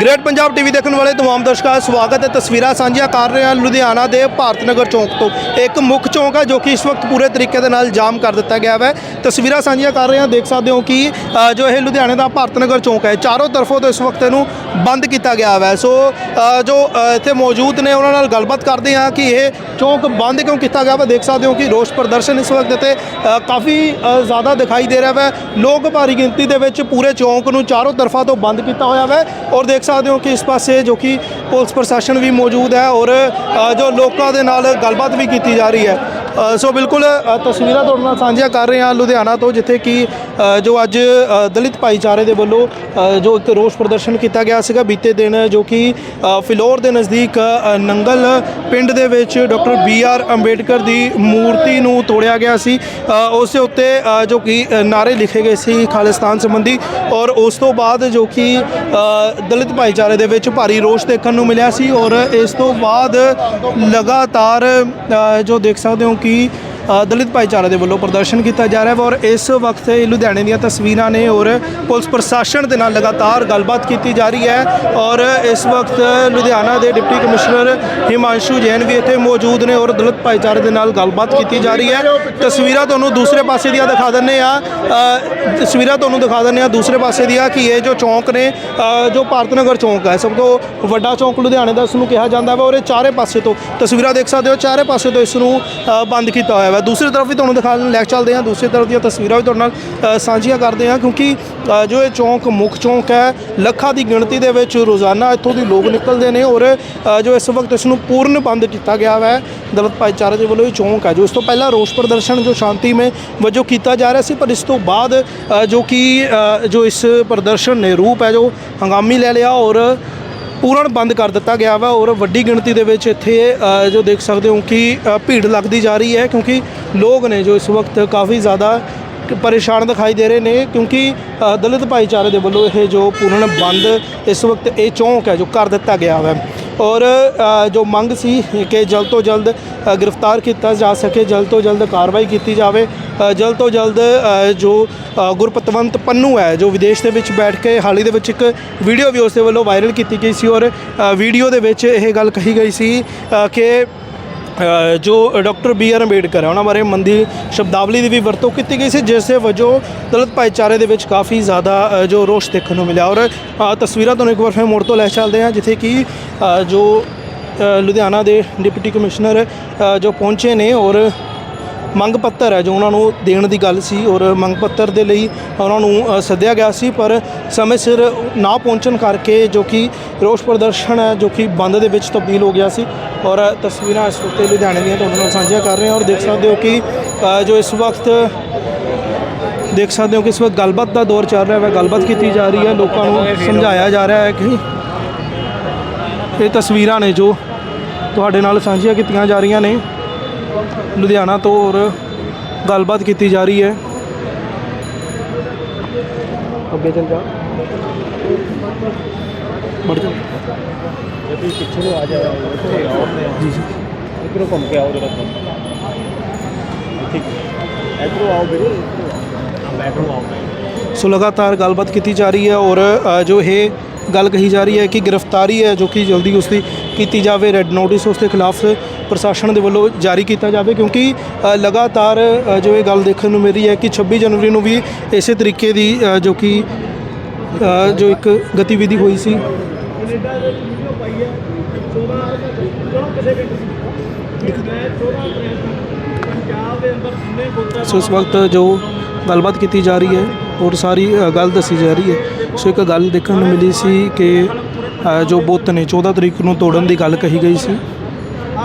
Great Punjab TV ਦੇਖਣ ਵਾਲੇ ਤਮਾਮ ਦਰਸ਼ਕਾਂ ਦਾ ਸਵਾਗਤ ਹੈ। ਤਸਵੀਰਾਂ ਸਾਂਝੀਆਂ ਕਰ ਰਹੇ ਹਾਂ ਲੁਧਿਆਣਾ ਦੇ ਭਾਰਤ ਨਗਰ ਚੌਂਕ ਤੋਂ। ਇੱਕ ਮੁੱਖ ਚੌਂਕ ਹੈ ਜੋ ਕਿ ਇਸ ਵਕਤ ਪੂਰੇ ਤਰੀਕੇ ਦੇ ਨਾਲ ਜਾਮ ਕਰ ਦਿੱਤਾ ਗਿਆ ਹੈ ਤਸਵੀਰਾਂ ਸਾਂਝੀਆਂ ਕਰ ਰਹੇ ਹਾਂ। ਦੇਖ ਸਕਦੇ ਹੋ ਕਿ ਅ, ਜੋ ਇਹ ਲੁਧਿਆਣੇ ਦਾ ਭਾਰਤ ਨਗਰ ਚੌਂਕ ਹੈ ਚਾਰੋਂ ਤਰਫੋਂ ਤੋਂ ਇਸ ਵਕਤ ਇਹਨੂੰ ਬੰਦ ਕੀਤਾ ਗਿਆ ਹੈ ਸੋ ਅ, ਜੋ ਅ, ਇੱਥੇ ਮੌਜੂਦ ਨੇ ਉਹਨਾਂ ਨਾਲ ਗੱਲਬਾਤ ਕਰਦੇ ਹਾਂ ਕਿ ਇਹ ਚੌਂਕ ਬੰਦ ਕਿਉਂ ਕੀਤਾ ਗਿਆ ਹੈ ਦੇਖ ਸਕਦੇ ਹੋ ਕਿ ਰੋਸ ਪ੍ਰਦਰਸ਼ਨ ਇਸ ਵਕਤ ਇੱਥੇ ਅ, ਕਾਫੀ ਅ, ਜ਼ਿਆਦਾ ਦਿਖਾਈ ਦੇ ਰਿਹਾ ਹੈ ਲੋਕ ਭਾਰੀ ਗਿਣਤੀ ਦੇ ਵਿੱਚ ਪੂਰੇ ਚੌਂਕ ਨੂੰ ਚਾਰੋਂ ਤਰਫਾਂ ਤੋਂ ਬੰਦ ਕੀਤਾ ਹੋਇਆ ਹੈ ਔਰ ਦੇਖ ਸਕਦੇ ਹੋ ਕਿ ਇਸ ਪਾਸੇ ਜੋ ਕਿ ਪੁਲਿਸ ਪ੍ਰਸ਼ਾਸਨ ਵੀ ਮੌਜੂਦ ਹੈ ਔਰ ਜੋ ਲੋਕਾਂ ਦੇ ਨਾਲ ਗੱਲਬਾਤ ਵੀ ਕੀਤੀ ਜਾ ਰਹੀ ਹੈ। ਸੋ ਬਿਲਕੁਲ ਤਸਵੀਰਾਂ ਤੁਹਾਡੇ ਨਾਲ ਸਾਂਝੀਆਂ ਕਰ ਰਹੇ ਹਾਂ ਲੁਧਿਆਣਾ ਤੋਂ ਜਿੱਥੇ ਕਿ ਜੋ ਅੱਜ ਦਲਿਤ ਭਾਈਚਾਰੇ ਦੇ ਵੱਲੋਂ ਜੋ ਇੱਕ ਰੋਸ ਪ੍ਰਦਰਸ਼ਨ ਕੀਤਾ ਗਿਆ ਸੀਗਾ ਬੀਤੇ ਦਿਨ ਜੋ ਕਿ ਫਿਲੌਰ ਦੇ ਨਜ਼ਦੀਕ ਨੰਗਲ ਪਿੰਡ ਦੇ ਵਿੱਚ ਡਾਕਟਰ ਬੀ ਆਰ ਅੰਬੇਡਕਰ ਦੀ ਮੂਰਤੀ ਨੂੰ ਤੋੜਿਆ ਗਿਆ ਸੀ। ਉਸ ਦੇ ਉੱਤੇ ਜੋ ਕਿ ਅ, ਨਾਅਰੇ ਲਿਖੇ ਗਏ ਸੀ ਖਾਲਿਸਤਾਨ ਸੰਬੰਧੀ ਔਰ ਉਸ ਤੋਂ ਬਾਅਦ ਜੋ ਕਿ ਦਲਿਤ ਭਾਈਚਾਰੇ ਦੇ ਵਿੱਚ ਭਾਰੀ ਰੋਸ਼ ਦੇਖਣ ਨੂੰ ਮਿਲਿਆ ਸੀ ਔਰ ਇਸ ਤੋਂ ਬਾਅਦ ਲਗਾਤਾਰ ਜੋ ਦੇਖ ਸਕਦੇ ਹੋ ਕਿ ਅ, ਦਲਿਤ ਭਾਈਚਾਰੇ ਦੇ ਵੱਲੋਂ ਪ੍ਰਦਰਸ਼ਨ ਕੀਤਾ ਜਾ ਰਿਹਾ ਹੈ ਔਰ ਇਸ ਵਕਤ ਇਹ ਲੁਧਿਆਣੇ ਦੀਆਂ ਤਸਵੀਰਾਂ ਨੇ ਔਰ ਪੁਲਿਸ ਪ੍ਰਸ਼ਾਸਨ ਦੇ ਨਾਲ ਲਗਾਤਾਰ ਗੱਲਬਾਤ ਕੀਤੀ ਜਾ ਰਹੀ ਹੈ ਔਰ ਇਸ ਵਕਤ ਲੁਧਿਆਣਾ ਦੇ ਡਿਪਟੀ ਕਮਿਸ਼ਨਰ ਹਿਮਾਂਸ਼ੂ ਜੈਨ ਵੀ ਇੱਥੇ ਮੌਜੂਦ ਨੇ ਔਰ ਦਲਿਤ ਭਾਈਚਾਰੇ ਦੇ ਨਾਲ ਗੱਲਬਾਤ ਕੀਤੀ ਜਾ ਰਹੀ ਹੈ। ਤਸਵੀਰਾਂ ਤੁਹਾਨੂੰ ਦੂਸਰੇ ਪਾਸੇ ਦੀਆਂ ਦਿਖਾ ਦਿੰਨੇ ਆ ਤਸਵੀਰਾਂ ਤੁਹਾਨੂੰ ਦਿਖਾ ਦਿੰਨੇ ਆ ਦੂਸਰੇ ਪਾਸੇ ਦੀਆਂ ਕਿ ਇਹ ਜੋ ਚੌਂਕ ਨੇ ਜੋ ਭਾਰਤ ਨਗਰ ਚੌਂਕ ਹੈ, ਸਭ ਤੋਂ ਵੱਡਾ ਚੌਂਕ ਲੁਧਿਆਣੇ ਦਾ ਇਸ ਨੂੰ ਕਿਹਾ ਜਾਂਦਾ ਹੈ ਔਰ ਇਹ ਚਾਰੇ ਪਾਸੇ ਤੋਂ ਤਸਵੀਰਾਂ ਦੇਖ ਸਕਦੇ ਹੋ, ਚਾਰੇ ਪਾਸੇ ਤੋਂ ਇਸ ਨੂੰ ਬੰਦ ਕੀਤਾ ਹੋਇਆ ਹੈ। ਦੂਸਰੀ ਤਰਫ ਵੀ ਤੁਹਾਨੂੰ ਦਿਖਾ ਲੈ ਕੇ ਚੱਲਦੇ ਹਾਂ। ਦੂਸਰੀ ਤਰਫ ਦੀਆਂ ਤਸਵੀਰਾਂ ਵੀ ਤੁਹਾਡੇ ਨਾਲ ਸਾਂਝੀਆਂ ਕਰਦੇ ਹਾਂ ਕਿਉਂਕਿ ਜੋ ਇਹ ਚੌਂਕ ਮੁੱਖ ਚੌਂਕ ਹੈ, ਲੱਖਾਂ ਦੀ ਗਿਣਤੀ ਦੇ ਵਿੱਚ ਰੋਜ਼ਾਨਾ ਇੱਥੋਂ ਦੀ ਲੋਕ ਨਿਕਲਦੇ ਨੇ ਔਰ ਜੋ ਇਸ ਵਕਤ ਇਸ ਨੂੰ ਪੂਰਨ ਬੰਦ ਕੀਤਾ ਗਿਆ ਹੈ, ਦਲਿਤ ਭਾਈਚਾਰੇ ਦੇ ਵੱਲੋਂ ਇਹ ਚੌਂਕ ਹੈ, ਜੋ ਇਸ ਤੋਂ ਪਹਿਲਾਂ ਰੋਸ ਪ੍ਰਦਰਸ਼ਨ, ਜੋ ਸ਼ਾਂਤੀਮय ਵਜੋਂ ਕੀਤਾ ਜਾ ਰਿਹਾ ਸੀ, ਪਰ ਇਸ ਤੋਂ ਬਾਅਦ ਜੋ ਕਿ ਜੋ ਇਸ ਪ੍ਰਦਰਸ਼ਨ ਨੇ ਰੂਪ ਹੈ, ਜੋ ਹੰਗਾਮੀ ਲੈ ਲਿਆ ਔਰ ਪੂਰਨ ਬੰਦ ਕਰ ਦਿੱਤਾ ਗਿਆ ਵਾ ਔਰ ਵੱਡੀ ਗਿਣਤੀ ਦੇ ਵਿੱਚ ਇੱਥੇ ਜੋ ਦੇਖ ਸਕਦੇ ਹੋ ਕਿ ਭੀੜ ਲੱਗਦੀ ਜਾ ਰਹੀ ਹੈ ਕਿਉਂਕਿ ਲੋਕ ਨੇ ਜੋ ਇਸ ਵਕਤ ਕਾਫੀ ਜ਼ਿਆਦਾ ਪਰੇਸ਼ਾਨ ਦਿਖਾਈ ਦੇ ਰਹੇ ਨੇ ਕਿਉਂਕਿ ਦਲਿਤ ਭਾਈਚਾਰੇ ਦੇ ਵੱਲੋਂ ਇਹ ਜੋ ਪੂਰਨ ਬੰਦ ਇਸ ਵਕਤ ਇਹ ਚੌਂਕ ਹੈ ਜੋ ਕਰ ਦਿੱਤਾ ਗਿਆ ਵਾ। ਔਰ ਜੋ ਮੰਗ ਸੀ ਕਿ ਜਲਦ ਤੋਂ ਜਲਦ ਗ੍ਰਿਫਤਾਰ ਕੀਤਾ ਜਾ ਸਕੇ, ਜਲਦ ਤੋਂ ਜਲਦ ਕਾਰਵਾਈ ਕੀਤੀ ਜਾਵੇ ਜਲਦ ਤੋਂ ਜਲਦ ਜੋ ਗੁਰਪਤਵੰਤ ਪੰਨੂ ਹੈ, ਜੋ ਵਿਦੇਸ਼ ਦੇ ਵਿੱਚ ਬੈਠ ਕੇ ਹਾਲ ਹੀ ਦੇ ਵਿੱਚ ਇੱਕ ਵੀਡੀਓ ਵੀ ਉਸ ਦੇ ਵੱਲੋਂ ਵਾਇਰਲ ਕੀਤੀ ਗਈ ਸੀ ਔਰ ਵੀਡੀਓ ਦੇ ਵਿੱਚ ਇਹ ਗੱਲ ਕਹੀ ਗਈ ਸੀ ਕਿ ਜੋ ਡਾਕਟਰ ਬੀ ਆਰ ਅੰਬੇਡਕਰ ਹੈ, ਉਹਨਾਂ ਬਾਰੇ ਮੰਦੀ ਸ਼ਬਦਾਵਲੀ ਦੀ ਵੀ ਵਰਤੋਂ ਕੀਤੀ ਗਈ ਸੀ, ਜਿਸ ਦੇ ਵਜੋਂ ਦਲਿਤ ਭਾਈਚਾਰੇ ਦੇ ਵਿੱਚ ਕਾਫੀ ਜ਼ਿਆਦਾ ਜੋ ਰੋਸ਼ ਦੇਖਣ ਨੂੰ ਮਿਲਿਆ। ਔਰ ਤਸਵੀਰਾਂ ਤੁਹਾਨੂੰ ਇੱਕ ਵਾਰ ਫਿਰ ਮੋੜ ਤੋਂ ਲੈ ਚੱਲਦੇ ਹਾਂ, ਜਿੱਥੇ ਕਿ ਜੋ ਲੁਧਿਆਣਾ ਦੇ ਡਿਪਟੀ ਕਮਿਸ਼ਨਰ ਜੋ ਪਹੁੰਚੇ ਨੇ ਔਰ ਮੰਗ ਪੱਤਰ ਹੈ ਜੋ ਉਹਨਾਂ ਨੂੰ ਦੇਣ ਦੀ ਗੱਲ ਸੀ ਔਰ ਮੰਗ ਪੱਤਰ ਦੇ ਲਈ ਉਹਨਾਂ ਨੂੰ ਸੱਦਿਆ ਗਿਆ ਸੀ, ਪਰ ਸਮੇਂ ਸਿਰ ਨਾ ਪਹੁੰਚਣ ਕਰਕੇ ਜੋ ਕਿ ਰੋਸ ਪ੍ਰਦਰਸ਼ਨ ਹੈ, ਜੋ ਕਿ ਬੰਦ ਦੇ ਵਿੱਚ ਤਬਦੀਲ ਹੋ ਗਿਆ ਸੀ ਔਰ ਤਸਵੀਰਾਂ ਇਸ ਵਕਤ ਲੁਧਿਆਣੇ ਦੀਆਂ ਤੁਹਾਡੇ ਨਾਲ ਸਾਂਝੀਆਂ ਕਰ ਰਹੇ ਹਾਂ ਔਰ ਦੇਖ ਸਕਦੇ ਹੋ ਕਿ ਜੋ ਇਸ ਵਕਤ, ਦੇਖ ਸਕਦੇ ਹੋ ਕਿ ਇਸ ਵਕਤ ਗੱਲਬਾਤ ਦਾ ਦੌਰ ਚੱਲ ਰਿਹਾ ਹੈ, ਗੱਲਬਾਤ ਕੀਤੀ ਜਾ ਰਹੀ ਹੈ, ਲੋਕਾਂ ਨੂੰ ਸਮਝਾਇਆ ਜਾ ਰਿਹਾ ਹੈ ਕਿ ਇਹ ਤਸਵੀਰਾਂ ਨੇ ਜੋ ਤੁਹਾਡੇ ਨਾਲ ਸਾਂਝੀਆਂ ਕੀਤੀਆਂ ਜਾ ਰਹੀਆਂ ਨੇ। ਲੁਧਿਆਣਾ ਤੋਂ ਔਰ ਗੱਲਬਾਤ ਕੀਤੀ ਜਾ ਰਹੀ ਹੈ। ਅੱਗੇ ਚੱਲ ਜਾ। बढ़ ਪਿੱਛੇ ਨੂੰ ਆ ਜਾਓ ਇੱਥੇ ਆਓ ਜੀ ਜੀ। ਇੱਧਰੋਂ ਘੁੰਮ ਕੇ ਆਓ ਜਰਾ। ਠੀਕ ਇੱਧਰੋਂ ਆਓ ਵੀਰੇ ਇੱਧਰੋਂ ਆਓ। ਸੋ ਲਗਾਤਾਰ ਗੱਲਬਾਤ ਕੀਤੀ ਜਾ ਰਹੀ ਹੈ ਔਰ ਜੋ ਇਹ ਗੱਲ ਕਹੀ ਜਾ ਰਹੀ ਹੈ ਕਿ ਗ੍ਰਿਫਤਾਰੀ ਹੈ ਜੋ ਕਿ ਜਲਦੀ ਉਸ ਦੀ ਕੀਤੀ ਜਾਵੇ ਰੈੱਡ ਨੋਟਿਸ ਉਸ ਦੇ ਖਿਲਾਫ ਪ੍ਰਸ਼ਾਸਨ ਦੇ ਵੱਲੋਂ ਜਾਰੀ ਕੀਤਾ ਜਾਵੇ ਕਿਉਂਕਿ ਲਗਾਤਾਰ ਜੋ ਇਹ ਗੱਲ ਦੇਖਣ ਨੂੰ ਮਿਲ ਰਹੀ ਹੈ ਕਿ 26 ਜਨਵਰੀ ਨੂੰ ਵੀ ਇਸੇ ਤਰੀਕੇ ਦੀ ਜੋ ਕਿ ਜੋ ਇੱਕ ਗਤੀਵਿਧੀ ਹੋਈ ਸੀ। ਸੋ ਇਸ ਵਕਤ ਜੋ ਗੱਲਬਾਤ ਕੀਤੀ ਜਾ ਰਹੀ ਹੈ, ਔਰ ਸਾਰੀ ਗੱਲ ਦੱਸੀ ਜਾ ਰਹੀ ਹੈ, ਸੋ ਇੱਕ ਗੱਲ ਦੇਖਣ ਨੂੰ ਮਿਲੀ ਸੀ ਕਿ ਜੋ ਬੁੱਤ ਨੇ 14 ਤਰੀਕ ਨੂੰ ਤੋੜਨ ਦੀ ਗੱਲ ਕਹੀ ਗਈ ਸੀ।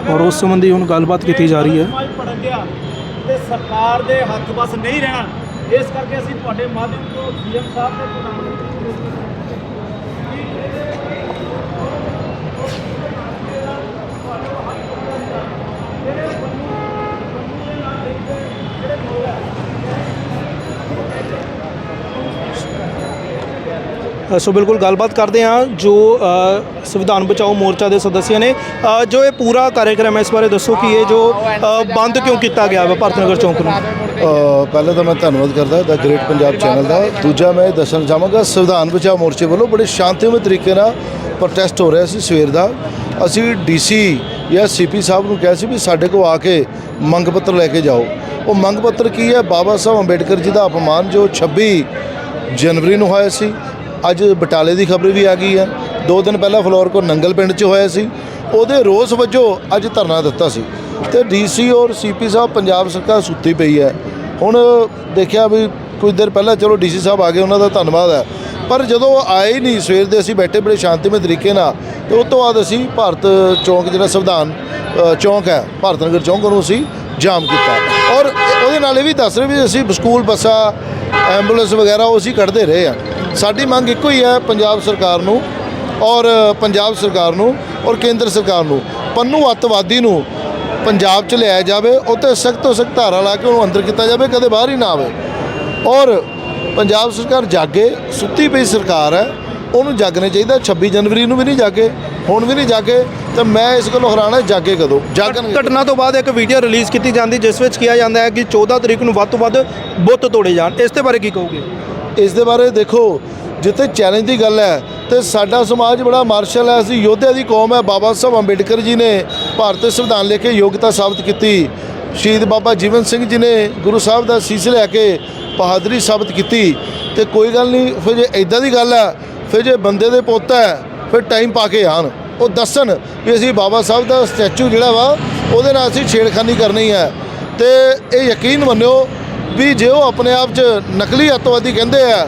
ਔਰ ਉਸ ਸੰਬੰਧੀ ਹੁਣ ਗੱਲਬਾਤ ਕੀਤੀ ਜਾ ਰਹੀ ਹੈ। ਪੜ ਗਿਆ ਤੇ ਸਰਕਾਰ ਦੇ ਹੱਥ ਬਸ ਨਹੀਂ ਰਹਿਣਾ। ਇਸ ਕਰਕੇ ਅਸੀਂ ਤੁਹਾਡੇ ਮਾਧਿਅਮ ਤੋਂ ਸੀਐਮ ਸਾਹਿਬ ਦੇ ਪ੍ਰਧਾਨ ਮੰਤਰੀ ਸੋ ਬਿਲਕੁਲ ਗੱਲਬਾਤ ਕਰਦੇ ਹਾਂ ਜੋ ਸੰਵਿਧਾਨ ਬਚਾਓ ਮੋਰਚਾ ਦੇ ਸਦੱਸਿਆ ਨੇ। ਜੋ ਇਹ ਪੂਰਾ ਕਾਰਜਕ੍ਰਮ ਹੈ ਇਸ ਬਾਰੇ ਦੱਸੋ ਕਿ ਇਹ ਜੋ ਬੰਦ ਕਿਉਂ ਕੀਤਾ ਗਿਆ ਵਾ ਭਾਰਤ ਨਗਰ ਚੌਂਕ ਨੂੰ? ਪਹਿਲਾਂ ਤਾਂ ਮੈਂ ਧੰਨਵਾਦ ਕਰਦਾ ਦਾ ਗ੍ਰੇਟ ਪੰਜਾਬ ਚੈਨਲ ਦਾ। ਦੂਜਾ ਮੈਂ ਇਹ ਦੱਸਣਾ ਚਾਹਾਂਗਾ, ਸੰਵਿਧਾਨ ਬਚਾਓ ਮੋਰਚੇ ਵੱਲੋਂ ਬੜੇ ਸ਼ਾਂਤੀਮਈ ਤਰੀਕੇ ਨਾਲ ਪ੍ਰੋਟੈਸਟ ਹੋ ਰਿਹਾ ਸੀ ਸਵੇਰ ਦਾ। ਅਸੀਂ ਡੀਸੀ ਜਾਂ ਸੀਪੀ ਸਾਹਿਬ ਨੂੰ ਕਿਹਾ ਸੀ ਵੀ ਸਾਡੇ ਕੋਲ ਆ ਕੇ ਮੰਗ ਪੱਤਰ ਲੈ ਕੇ ਜਾਓ। ਉਹ ਮੰਗ ਪੱਤਰ ਕੀ ਹੈ? ਬਾਬਾ ਸਾਹਿਬ ਅੰਬੇਡਕਰ ਜੀ ਦਾ ਅਪਮਾਨ ਜੋ 26 ਜਨਵਰੀ ਨੂੰ ਹੋਇਆ ਸੀ। ਅੱਜ ਬਟਾਲੇ ਦੀ ਖਬਰ ਵੀ ਆ ਗਈ ਹੈ। ਦੋ ਦਿਨ ਪਹਿਲਾਂ ਫਲੋਰ ਕੋ ਨੰਗਲ ਪਿੰਡ 'ਚ ਹੋਇਆ ਸੀ। ਉਹਦੇ ਰੋਸ ਵਜੋਂ ਅੱਜ ਧਰਨਾ ਦਿੱਤਾ ਸੀ। ਤੇ ਡੀਸੀ ਔਰ ਸੀਪੀ ਸਾਹਿਬ, ਪੰਜਾਬ ਸਰਕਾਰ ਸੁੱਤੀ ਪਈ ਹੈ। ਹੁਣ ਦੇਖਿਆ ਵੀ ਕੁਝ ਦੇਰ ਪਹਿਲਾਂ ਚਲੋ ਡੀਸੀ ਸਾਹਿਬ ਆ ਗਏ, ਉਹਨਾਂ ਦਾ ਧੰਨਵਾਦ ਹੈ। ਪਰ ਜਦੋਂ ਉਹ ਆਏ ਹੀ ਨਹੀਂ, ਸਵੇਰ ਦੇ ਅਸੀਂ ਬੈਠੇ ਬੜੇ ਸ਼ਾਂਤੀਮਈ ਤਰੀਕੇ ਨਾਲ, ਤੇ ਉਸ ਤੋਂ ਬਾਅਦ ਅਸੀਂ ਭਾਰਤ ਚੌਂਕ ਜਿਹੜਾ ਸੰਵਿਧਾਨ ਚੌਂਕ ਹੈ, ਭਾਰਤ ਨਗਰ ਚੌਂਕ ਨੂੰ ਅਸੀਂ ਜਾਮ ਕੀਤਾ। ਔਰ ਉਹਦੇ ਨਾਲ ਇਹ ਵੀ ਦੱਸ ਰਹੇ ਵੀ ਅਸੀਂ ਸਕੂਲ ਬੱਸਾਂ, ਐਂਬੂਲੈਂਸ ਵਗੈਰਾ ਉਹ ਅਸੀਂ ਕੱਢਦੇ ਰਹੇ ਆ ਸਾਡੀ ਮੰਗ ਇੱਕੋ ਹੀ ਹੈ ਪੰਜਾਬ ਸਰਕਾਰ ਨੂੰ ਔਰ ਪੰਜਾਬ ਸਰਕਾਰ ਨੂੰ ਔਰ ਕੇਂਦਰ ਸਰਕਾਰ ਨੂੰ ਪੰਨੂ ਅੱਤਵਾਦੀ ਨੂੰ ਪੰਜਾਬ 'ਚ ਲਿਆਇਆ ਜਾਵੇ ਉੱਤੇ ਸਖਤ ਤੋਂ ਸਖਤ ਧਾਰਾ ਲਾ ਕੇ ਉਹਨੂੰ ਅੰਦਰ ਕੀਤਾ ਜਾਵੇ ਕਦੇ ਬਾਹਰ ਹੀ ਨਾ ਆਵੇ। ਔਰ ਪੰਜਾਬ ਸਰਕਾਰ ਜਾਗੇ ਸੁੱਤੀ ਪਈ ਸਰਕਾਰ ਹੈ ਉਹਨੂੰ ਜਾਗਣੇ ਚਾਹੀਦਾ 26 ਜਨਵਰੀ ਨੂੰ ਵੀ ਨਹੀਂ ਜਾਗੇ ਹੁਣ ਵੀ ਨਹੀਂ ਜਾਗੇ ਤੇ ਮੈਂ ਇਸ ਗੱਲੋਂ ਹੈਰਾਨ ਹਾਂ ਜਾਗੇ ਕਦੋਂ? ਜਾਗਣਗੇ ਘਟਨਾ ਤੋਂ ਬਾਅਦ ਇੱਕ ਵੀਡੀਓ ਰਿਲੀਜ਼ ਕੀਤੀ ਜਾਂਦੀ ਜਿਸ ਵਿੱਚ ਕਿਹਾ ਜਾਂਦਾ ਹੈ ਕਿ 14 ਤਰੀਕ ਨੂੰ ਵੱਧ ਤੋਂ ਵੱਧ ਬੁੱਤ ਤੋੜੇ ਜਾਣ। ਇਸ ਦੇ ਬਾਰੇ ਕੀ ਕਹੋਗੇ? ਇਸ ਦੇ ਬਾਰੇ ਦੇਖੋ, ਜਿੱਥੇ ਚੈਲੰਜ ਦੀ ਗੱਲ ਹੈ, ਤੇ ਸਾਡਾ ਸਮਾਜ ਬੜਾ ਮਾਰਸ਼ਲ ਹੈ, ਅਸੀਂ ਯੋਧਿਆਂ ਦੀ ਕੌਮ ਹੈ, ਬਾਬਾ ਸਾਹਿਬ ਅੰਬੇਡਕਰ ਜੀ ਨੇ ਭਾਰਤੀ ਸੰਵਿਧਾਨ ਲੈ ਕੇ ਯੋਗਤਾ ਸਾਬਤ ਕੀਤੀ। ਸ਼ਹੀਦ ਬਾਬਾ ਜੀਵਨ ਸਿੰਘ ਜੀ ਨੇ ਗੁਰੂ ਸਾਹਿਬ ਦਾ ਸੀਸ ਲੈ ਕੇ ਬਹਾਦਰੀ ਸਾਬਤ ਕੀਤੀ। ਤੇ ਕੋਈ ਗੱਲ ਨਹੀਂ, ਫਿਰ ਜੇ ਇਦਾਂ ਦੀ ਗੱਲ ਹੈ, ਫਿਰ ਜੇ ਬੰਦੇ ਦੇ ਪੁੱਤ ਹੈ, ਫਿਰ ਟਾਈਮ ਪਾ ਕੇ ਆਣ ਉਹ ਦੱਸਣ ਵੀ ਅਸੀਂ ਬਾਬਾ ਸਾਹਿਬ ਦਾ ਸਟੈਚੂ ਜਿਹੜਾ ਵਾ, ਉਹਦੇ ਨਾਲ ਅਸੀਂ ਛੇੜਖਾਨੀ ਕਰਨੀ ਹੈ। ਤੇ ਇਹ ਯਕੀਨ ਮੰਨਿਓ ਵੀ ਜੇ ਉਹ ਆਪਣੇ ਆਪ 'ਚ ਨਕਲੀ ਅੱਤਵਾਦੀ ਕਹਿੰਦੇ ਆ,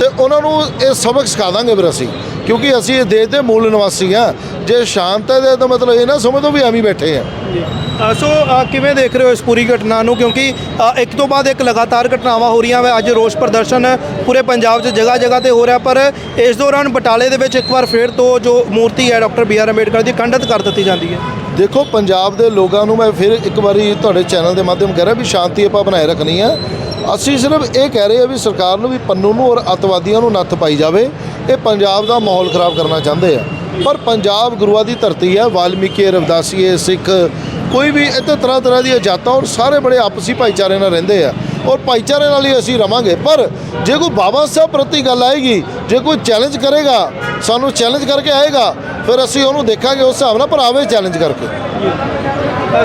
ਤੇ ਉਹਨਾਂ ਨੂੰ ਇਹ ਸਬਕ ਸਿਖਾ ਦਾਂਗੇ ਫਿਰ ਅਸੀਂ। ਕਿਉਂਕਿ ਅਸੀਂ ਇਹ ਦੇਸ਼ ਦੇ ਮੂਲ ਨਿਵਾਸੀ ਆ। ਜੇ ਸ਼ਾਂਤ ਹੈ ਤਾਂ ਮਤਲਬ ਇਹ ਨਾ ਸਮਝੋ ਵੀ ਐਵੇਂ ਬੈਠੇ ਆ। ਸੋ ਕਿਵੇਂ ਦੇਖ ਰਹੇ ਹੋ ਇਸ ਪੂਰੀ ਘਟਨਾ ਨੂੰ? ਕਿਉਂਕਿ ਇੱਕ ਤੋਂ ਬਾਅਦ ਇੱਕ ਲਗਾਤਾਰ ਘਟਨਾਵਾਂ ਹੋ ਰਹੀਆਂ ਵਾ। ਅੱਜ ਰੋਸ ਪ੍ਰਦਰਸ਼ਨ ਪੂਰੇ ਪੰਜਾਬ 'ਚ ਜਗ੍ਹਾ ਜਗ੍ਹਾ ਤੇ ਹੋ ਰਿਹਾ। ਪਰ ਇਸ ਦੌਰਾਨ ਬਟਾਲੇ ਦੇ ਵਿੱਚ ਇੱਕ ਵਾਰ ਫੇਰ ਤੋਂ ਜੋ ਮੂਰਤੀ ਹੈ, ਡਾਕਟਰ ਬੀ ਆਰ ਅੰਬੇਡਕਰ ਦੀ, ਖੰਡਿਤ ਕਰ ਦਿੱਤੀ ਜਾਂਦੀ ਹੈ। ਦੇਖੋ, ਪੰਜਾਬ ਦੇ ਲੋਕਾਂ ਨੂੰ ਮੈਂ ਫਿਰ ਇੱਕ ਵਾਰੀ ਤੁਹਾਡੇ ਚੈਨਲ ਦੇ ਮਾਧਿਅਮ ਕਹਿ ਰਿਹਾ ਵੀ ਸ਼ਾਂਤੀ ਆਪਾਂ ਬਣਾਏ ਰੱਖਣੀ ਆ। ਅਸੀਂ ਸਿਰਫ ਇਹ ਕਹਿ ਰਹੇ ਆ ਵੀ ਸਰਕਾਰ ਨੂੰ ਵੀ ਪੰਨੂ ਨੂੰ ਔਰ ਅੱਤਵਾਦੀਆਂ ਨੂੰ ਨੱਥ ਪਾਈ ਜਾਵੇ। ਇਹ ਪੰਜਾਬ ਦਾ ਮਾਹੌਲ ਖਰਾਬ ਕਰਨਾ ਚਾਹੁੰਦੇ ਆ। ਪਰ ਪੰਜਾਬ ਗੁਰੂਆਂ ਦੀ ਧਰਤੀ ਹੈ, ਵਾਲਮੀਕੀ ਰਵਦਾਸੀਏ ਸਿੱਖ, ਕੋਈ ਵੀ ਇੱਥੇ ਤਰ੍ਹਾਂ ਤਰ੍ਹਾਂ ਦੀਆਂ ਜਾਤਾਂ ਔਰ ਸਾਰੇ ਬੜੇ ਆਪਸੀ ਭਾਈਚਾਰੇ ਨਾਲ ਰਹਿੰਦੇ ਆ। ਔਰ ਭਾਈਚਾਰੇ ਨਾਲ ਹੀ ਅਸੀਂ ਰਵਾਂਗੇ। ਪਰ ਜੇ ਕੋਈ ਬਾਬਾ ਸਾਹਿਬ ਪ੍ਰਤੀ ਗੱਲ ਆਏਗੀ, ਜੇ ਕੋਈ ਚੈਲੰਜ ਕਰੇਗਾ, ਸਾਨੂੰ ਚੈਲੰਜ ਕਰਕੇ ਆਏਗਾ ਫਿਰ ਅਸੀਂ ਉਹਨੂੰ ਦੇਖਾਂਗੇ ਉਸ ਹਿਸਾਬ ਨਾਲ ਪਰ ਆਵੇ ਚੈਲੰਜ ਕਰਕੇ।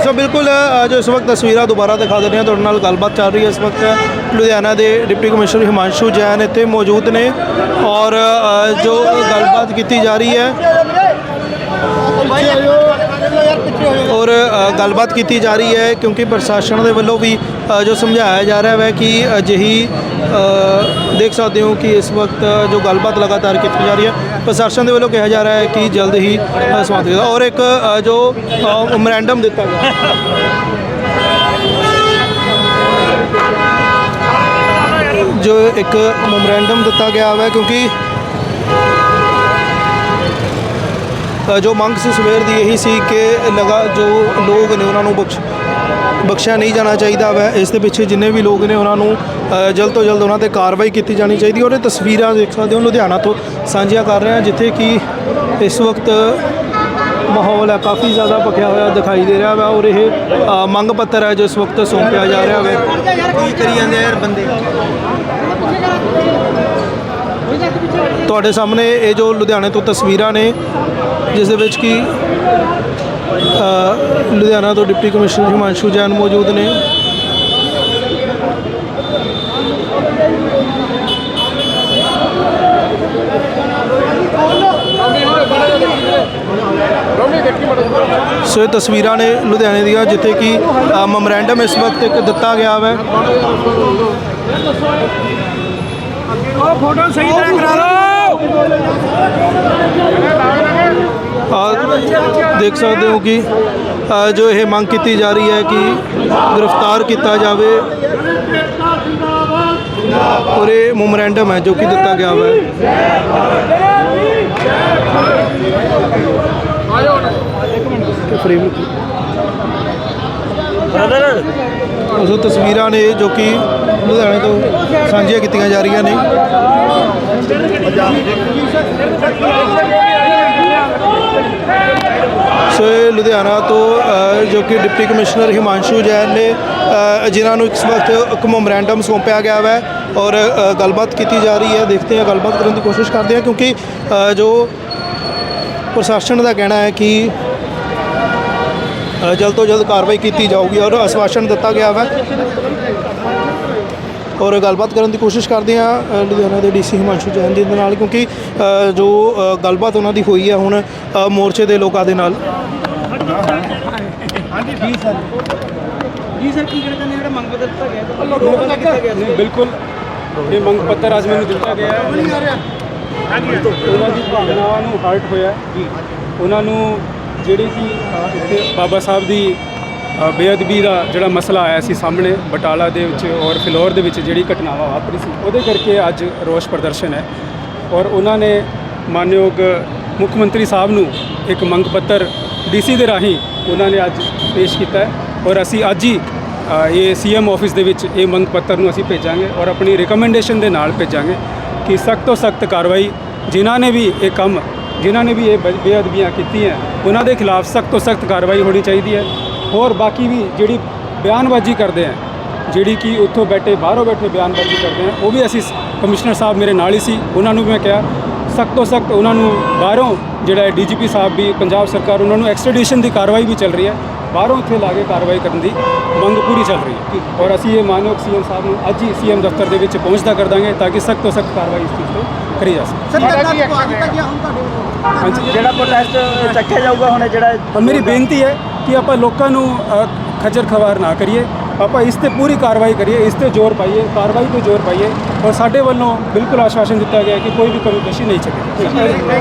ਸੋ ਬਿਲਕੁਲ ਅ, ਜੋ ਇਸ ਵਕਤ ਤਸਵੀਰਾਂ ਦੁਬਾਰਾ ਦਿਖਾ ਦਿੰਦੇ ਹਾਂ ਤੁਹਾਡੇ ਨਾਲ ਗੱਲਬਾਤ ਚੱਲ ਰਹੀ ਹੈ ਇਸ ਵਕਤ। ਲੁਧਿਆਣਾ ਦੇ ਡਿਪਟੀ ਕਮਿਸ਼ਨਰ ਹਿਮਾਂਸ਼ੂ ਜੈਨ ਇੱਥੇ ਮੌਜੂਦ ਨੇ ਔਰ ਅ, ਜੋ ਗੱਲਬਾਤ ਕੀਤੀ ਜਾ ਰਹੀ ਹੈ ਔਰ ਅ, ਗੱਲਬਾਤ ਕੀਤੀ ਜਾ ਰਹੀ ਹੈ ਕਿਉਂਕਿ ਪ੍ਰਸ਼ਾਸਨ ਦੇ ਵੱਲੋਂ ਵੀ ਅ, ਜੋ ਸਮਝਾਇਆ ਜਾ ਰਿਹਾ ਹੈ ਕਿ ਅਜਿਹੀ ਅ, ਦੇਖ ਸਕਦੇ ਹੋ ਕਿ ਇਸ ਵਕਤ ਜੋ ਗੱਲਬਾਤ ਲਗਾਤਾਰ ਕੀਤੀ ਜਾ ਰਹੀ ਹੈ। ਪ੍ਰਸ਼ਾਸਨ ਦੇ ਵੱਲੋਂ ਕਿਹਾ ਜਾ ਰਿਹਾ ਹੈ ਕਿ ਜਲਦ ਹੀ ਸਮਾਪਤ ਹੋਵੇਗਾ ਔਰ ਇੱਕ ਜੋ ਮੈਮੋਰੈਂਡਮ ਦਿੱਤਾ ਗਿਆ। ਜੋ ਇੱਕ ਮੈਮੋਰੈਂਡਮ ਦਿੱਤਾ ਗਿਆ ਹੈ, ਕਿਉਂਕਿ ਜੋ ਮੰਗ ਸੀ ਸਵੇਰ ਦੀ ਇਹੀ ਸੀ ਕਿ ਲਗਾ ਜੋ ਲੋਕ ਨੇ ਉਹਨਾਂ ਨੂੰ ਬਖਸ਼ ਬਖਸ਼ਿਆ ਨਹੀਂ ਜਾਣਾ ਚਾਹੀਦਾ ਵੈ। ਇਸ ਦੇ ਪਿੱਛੇ ਜਿੰਨੇ ਵੀ ਲੋਕ ਨੇ ਉਹਨਾਂ ਨੂੰ ਜਲਦ ਤੋਂ ਜਲਦ ਉਹਨਾਂ ਤੇ ਕਾਰਵਾਈ ਕੀਤੀ ਜਾਣੀ ਚਾਹੀਦੀ। ਔਰ ਇਹ ਤਸਵੀਰਾਂ ਦੇਖ ਸਕਦੇ ਹੋ ਲੁਧਿਆਣਾ ਤੋਂ ਸਾਂਝੀਆਂ ਕਰ ਰਹੇ ਹਾਂ, ਜਿੱਥੇ ਕਿ ਇਸ ਵਕਤ ਮਾਹੌਲ ਹੈ, ਕਾਫੀ ਜ਼ਿਆਦਾ ਭਖਿਆ ਹੋਇਆ ਦਿਖਾਈ ਦੇ ਰਿਹਾ ਵਾ ਔਰ ਇਹ ਮੰਗ ਪੱਤਰ ਹੈ, ਜੋ ਇਸ ਵਕਤ ਸੌਂਪਿਆ ਜਾ ਰਿਹਾ ਵਾ। ਕੀ ਕਰੀ ਜਾਂਦੇ ਯਾਰ ਬੰਦੇ? ਤੁਹਾਡੇ ਸਾਹਮਣੇ ਇਹ ਜੋ ਲੁਧਿਆਣੇ ਤੋਂ ਤਸਵੀਰਾਂ ਨੇ ਜਿਸ ਦੇ ਵਿੱਚ ਕਿ ਲੁਧਿਆਣਾ ਤੋਂ ਡਿਪਟੀ ਕਮਿਸ਼ਨਰ ਹਿਮਾਂਸ਼ੂ ਜੈਨ ਮੌਜੂਦ ਨੇ। ਸੋ ਇਹ ਤਸਵੀਰਾਂ ਨੇ ਲੁਧਿਆਣੇ ਦੀਆਂ ਜਿੱਥੇ ਕਿ ਅ, ਮੈਮੋਰੈਂਡਮ ਇਸ ਵਕਤ ਇੱਕ ਦਿੱਤਾ ਗਿਆ ਹੈ ਫੋਟੋ ਸਹੀ ਤਰ੍ਹਾਂ ਕਰਾ ਲਓ। ਦੇਖ ਸਕਦੇ ਹੋ ਕਿ ਜੋ ਇਹ ਮੰਗ ਕੀਤੀ ਜਾ ਰਹੀ ਹੈ ਕਿ ਗ੍ਰਿਫਤਾਰ ਕੀਤਾ ਜਾਵੇ ਔਰ ਇਹ ਮੈਮੋਰੈਂਡਮ ਹੈ ਜੋ ਕਿ ਦਿੱਤਾ ਗਿਆ ਹੈ। ਫਰੇਮ ਬ੍ਰਦਰ ਉਸ ਤਸਵੀਰਾਂ ਨੇ ਜੋ ਕਿ ਲੁਧਿਆਣੇ ਤੋਂ ਸਾਂਝੀਆਂ ਕੀਤੀਆਂ ਜਾ ਰਹੀਆਂ ਨੇ। ਸੋ ਲੁਧਿਆਣਾ ਤੋਂ ਜੋ ਕਿ ਡਿਪਟੀ ਕਮਿਸ਼ਨਰ ਹਿਮਾਂਸ਼ੂ ਜੈਨ ਨੇ ਜਿਨ੍ਹਾਂ ਨੂੰ ਇਸ ਵਕਤ ਇੱਕ ਮੈਮੋਰੈਂਡਮ ਸੌਂਪਿਆ ਗਿਆ ਹੈ ਔਰ ਗੱਲਬਾਤ ਕੀਤੀ ਜਾ ਰਹੀ ਹੈ। ਦੇਖਦੇ ਹਾਂ, ਗੱਲਬਾਤ ਕਰਨ ਦੀ ਕੋਸ਼ਿਸ਼ ਕਰਦੇ ਹਾਂ ਕਿਉਂਕਿ ਜੋ ਪ੍ਰਸ਼ਾਸਨ ਦਾ ਕਹਿਣਾ ਹੈ ਕਿ ਜਲਦ ਤੋਂ ਜਲਦ ਕਾਰਵਾਈ ਕੀਤੀ ਜਾਊਗੀ ਔਰ ਆਸ਼ਵਾਸਨ ਦਿੱਤਾ ਗਿਆ ਹੈ ਔਰ ਗੱਲਬਾਤ ਕਰਨ ਦੀ ਕੋਸ਼ਿਸ਼ ਕਰਦੇ ਹਾਂ ਅ, ਲੁਧਿਆਣਾ ਦੇ ਡੀਸੀ ਹਿਮਾਂਸ਼ੂ ਜੈਨ ਜੀ ਦੇ ਨਾਲ ਕਿਉਂਕਿ ਜੋ ਗੱਲਬਾਤ ਉਹਨਾਂ ਦੀ ਹੋਈ ਹੈ ਹੁਣ ਮੋਰਚੇ ਦੇ ਲੋਕਾਂ ਦੇ ਨਾਲ। ਜੀ ਸਰ ਕੀ ਕਹਿਣਾ ਚਾਹੁੰਦੇ ਜਿਹੜਾ ਮੰਗ ਪੱਤਰ ਦਿੱਤਾ ਗਿਆ ਤਾਂ ਲੋਕਾਂ ਦਾ ਕੀਤਾ ਗਿਆ ਨਹੀਂ ਬਿਲਕੁਲ। ਇਹ ਮੰਗ ਪੱਤਰ ਅੱਜ ਮੈਨੂੰ ਦਿੱਤਾ ਗਿਆ ਹੈ। ਉਹਨਾਂ ਦੀ ਭਾਵਨਾਵਾਂ ਨੂੰ ਹਰਟ ਹੋਇਆ ਜੀ। ਉਹਨਾਂ ਨੂੰ ਜਿਹੜੀ ਕਿ ਇੱਥੇ ਬਾਬਾ ਸਾਹਿਬ ਦੀ ਬੇਅਦਬੀ ਦਾ ਜਿਹੜਾ ਮਸਲਾ ਆਇਆ ਸੀ ਸਾਹਮਣੇ ਬਟਾਲਾ ਦੇ ਵਿੱਚ ਔਰ ਫਿਲੌਰ ਦੇ ਵਿੱਚ ਜਿਹੜੀ ਘਟਨਾਵਾਂ ਵਾਪਰੀ ਸੀ ਉਹਦੇ ਕਰਕੇ ਅੱਜ ਰੋਸ ਪ੍ਰਦਰਸ਼ਨ ਹੈ। ਔਰ ਉਹਨਾਂ ਨੇ ਮਾਨਯੋਗ ਮੁੱਖ ਮੰਤਰੀ ਸਾਹਿਬ ਨੂੰ ਇੱਕ ਮੰਗ ਪੱਤਰ ਡੀਸੀ ਦੇ ਰਾਹੀਂ ਉਹਨਾਂ ਨੇ ਅੱਜ ਪੇਸ਼ ਕੀਤਾ ਔਰ ਅਸੀਂ ਅੱਜ ਹੀ ਅ, ਇਹ ਸੀਐਮ ਆਫਿਸ ਦੇ ਵਿੱਚ ਇਹ ਮੰਗ ਪੱਤਰ ਨੂੰ ਅਸੀਂ ਭੇਜਾਂਗੇ ਔਰ ਆਪਣੀ ਰਿਕਮੈਂਡੇਸ਼ਨ ਦੇ ਨਾਲ ਭੇਜਾਂਗੇ ਕਿ ਸਖਤ ਤੋਂ ਸਖਤ ਕਾਰਵਾਈ ਜਿਨ੍ਹਾਂ ਨੇ ਵੀ ਇਹ ਕੰਮ ਜਿਨ੍ਹਾਂ ਨੇ ਵੀ ਇਹ ਬੇਅਦਬੀਆਂ ਕੀਤੀਆਂ ਉਹਨਾਂ ਦੇ ਖਿਲਾਫ ਸਖਤ ਤੋਂ ਸਖਤ ਕਾਰਵਾਈ ਹੋਣੀ ਚਾਹੀਦੀ ਹੈ। ਹੋਰ ਬਾਕੀ ਵੀ ਜਿਹੜੀ ਬਿਆਨਬਾਜ਼ੀ ਕਰਦੇ ਆ ਜਿਹੜੀ ਕਿ ਉੱਥੋਂ ਬੈਠੇ ਬਾਹਰੋਂ ਬੈਠੇ ਬਿਆਨਬਾਜ਼ੀ ਕਰਦੇ ਆ ਉਹ ਵੀ ਅਸੀਂ ਕਮਿਸ਼ਨਰ ਸਾਹਿਬ ਮੇਰੇ ਨਾਲ ਹੀ ਸੀ ਉਹਨਾਂ ਨੂੰ ਵੀ ਮੈਂ ਕਿਹਾ ਸਖਤ ਤੋਂ ਸਖਤ ਉਹਨਾਂ ਨੂੰ ਬਾਹਰੋਂ ਜਿਹੜਾ ਡੀਜੀਪੀ ਸਾਹਿਬ ਵੀ ਪੰਜਾਬ ਸਰਕਾਰ ਉਹਨਾਂ ਨੂੰ ਐਕਸਟ੍ਰੈਡੀਸ਼ਨ ਦੀ ਕਾਰਵਾਈ ਵੀ ਚੱਲ ਰਹੀ ਹੈ ਬਾਹਰੋਂ ਇੱਥੇ ਲਾ ਕੇ ਕਾਰਵਾਈ ਕਰਨ ਦੀ ਮੰਗ ਪੂਰੀ ਚੱਲ ਰਹੀ ਹੈ। ਔਰ ਅਸੀਂ ਇਹ ਮਾਨਯੋਗ ਸੀਐਮ ਸਾਹਿਬ ਨੂੰ ਅੱਜ ਹੀ ਸੀਐਮ ਦਫ਼ਤਰ ਦੇ ਵਿੱਚ ਪਹੁੰਚਦਾ ਕਰ ਦਾਂਗੇ ਤਾਂ ਕਿ ਸਖਤ ਤੋਂ ਸਖਤ ਕਾਰਵਾਈ ਇਸ ਚੀਜ਼ ਤੇ ਕਰੀ ਜਾ ਸਕੇ। ਹਾਂਜੀ। ਜਿਹੜਾ ਪ੍ਰੋਟੈਸਟ ਚੱਕਿਆ ਜਾਊਗਾ ਹੁਣ ਜਿਹੜਾ ਮੇਰੀ ਬੇਨਤੀ ਹੈ ਕਿ ਆਪਾਂ ਲੋਕਾਂ ਨੂੰ ਖੱਜਰ ਖਵਾਰ ਨਾ ਕਰੀਏ। ਆਪਾਂ ਇਸ ਤੇ ਪੂਰੀ ਕਾਰਵਾਈ ਕਰੀਏ, ਇਸ ਤੇ ਜ਼ੋਰ ਪਾਈਏ, ਕਾਰਵਾਈ ਤੇ ਜ਼ੋਰ ਪਾਈਏ। ਔਰ ਸਾਡੇ ਵੱਲੋਂ ਬਿਲਕੁਲ ਆਸ਼ਵਾਸਨ ਦਿੱਤਾ ਗਿਆ ਕਿ ਕੋਈ ਵੀ ਕਮੀ ਪੇਸ਼ੀ ਨਹੀਂ ਚੱਲੇਗੀ